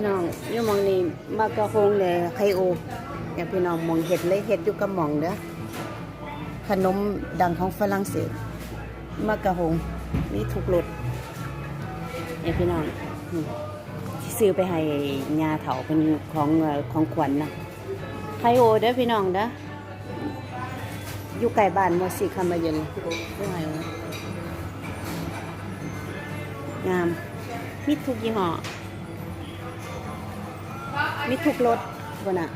พี่น้องอยู่มองนี้มากระโฮงเลยไคโอเนี่ยพี่น้องมองเห็ดเลยเห็ดอยู่กับหมองเด้อขนมดังของฝรั่งเศสมากระโฮงมีทุกรสเนี่ยพี่น้องที่ซื้อไปให้ยาเถาเป็นของของขวัญนะไคโอเด้อพี่น้องเด้ออยู่ใกล้บ้านมอสีคำมาเย็นด้วยไงวงามมีทุกยี่ห้อ มีทุกรสบ่น่ะ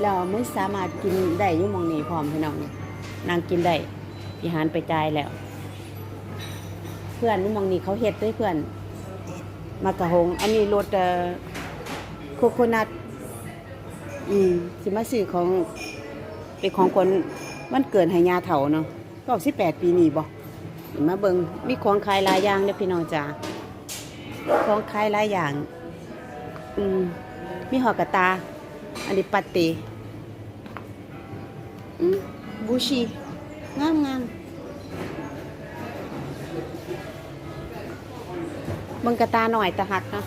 แล้วมึงสามารถกินได้อยู่หมองนี้พร้อมพี่น้องนางกินได้พี่หานไปจ่ายแล้ว เพื่อนยู่หมองนี้เขาเฮ็ดด้วยเพื่อนมากระหง อันนี้รสเอ่อโคโคนัทอืมสิมาซื้อของเป็นของคนมันเกิดให้ยาเฒ่าเนาะก็18ปีนี้บ่เห็นมาเบิงมีของขายหลายอย่างเด้อพี่น้องจ้าของขายหลายอย่าง อืม มีหอกกระตา อันนี้ปัตเตอืมบูชีงามงามเบิ่งกระตาหน่อยตะหักเนาะ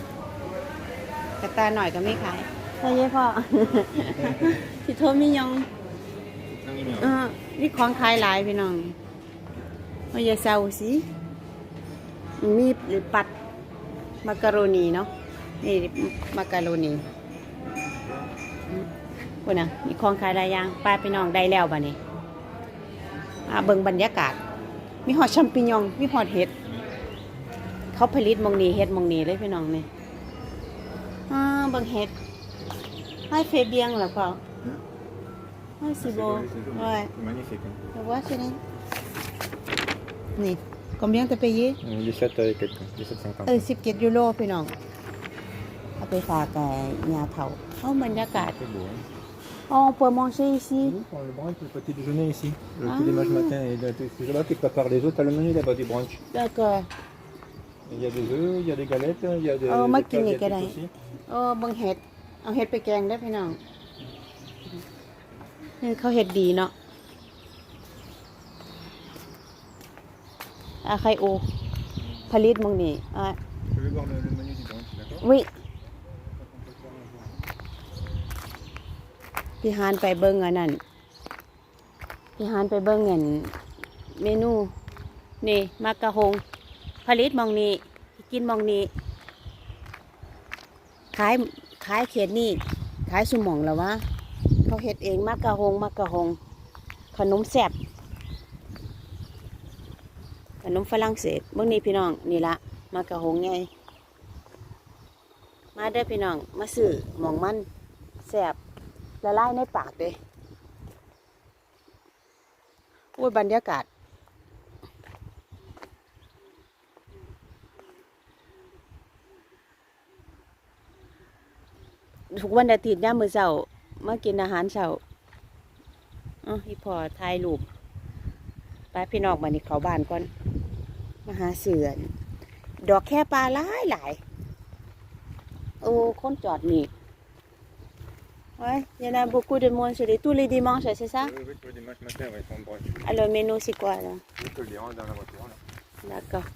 กระตาหน่อยก็ไม่ขายใช่ไหมพ่อพี่โทษมียองเออมีของขายหลายพี่น้องเอาอย่าเศร้าสิมีปัด มักกะโรนีเนาะนี่มักกะโรนี พุ่นน่ะมีของขายหลายอย่างป้าพี่น้องได้แล้วบัดนี้อ่าเบิ่งบรรยากาศ มีหอดชัมปิญอง มีหอดเห็ด เขาผลิตหมองนี้เห็ดหมองนี้เลยพี่น้องนี่อ่าเบิ่งเห็ดให้เฟเบียงเหรอเปล่าให้สิโบว่า Magnifique. hein. แต่ว่าใช่นี่นี่ combien t'as payé Euh, 17 avec quelqu'un. 17,50. เออสิบเจ็ดยูโรพี่น้อง เอาไปฝากแกยาเถาเอาบรรยากาศ C'est beau. Hein. Oh, on peut manger ici Oui, pour le brunch, le petit déjeuner ici. Le Ah. petit déjeuner matin. Et le- c'est là-bas qui prépare les autres. T'as le menu là-bas du brunch. D'accord. Il y a des œufs, il y a des galettes, il y a des, Oh, des moi, plats qui n'y asiatiques connais. aussi. โอ้เบังเห็ด เอาเห็ดไปแกงได้อพี่น้องนี่เขาเห็ดดีเนาะอาไคโอ ผลิตหมองนี่อ่ะ Je vais voir le, le menu du brunch, d'accord วิ พี่ฮานไปเบิ้งอันนั้นพี่ฮานไปเบิ้งเงินเมนูนี่มากระหงผลิตมองนี้กินมองนี้ขายขายเขตนี่ขายสุหมองแล้ววะเขาเฮ็ดเองมากกะหงมากกะหงขนมแซ่บขนมฝรั่งเศสเมื่อนี้พี่น้องนี่ละมากกะหงไงมาเด้อพี่น้องมาซื้อหมองมันแซ่บ ละลายในปากเลยโอ้ยบรรยากาศ ทุกวันอาทิตย์ย่ามมือเช้ามากินอาหารเช้าอ๋อพี่พอถ่ายรูปไปพี่น้องมานี่เขาบ้านก่อน มาหาเสือนดอกแค่ปลาหลายหลายโอ้คนจอดนี่ ไว้ยานาบุกูเดมอนเสด็จตู้เลยดีมองใช่ใช่ซะ Oui, oui, tous les dimanches matin, ouais, ils font le brunch. Alors, menu c'est quoi là Je te le dirai dans la voiture. Là. D'accord.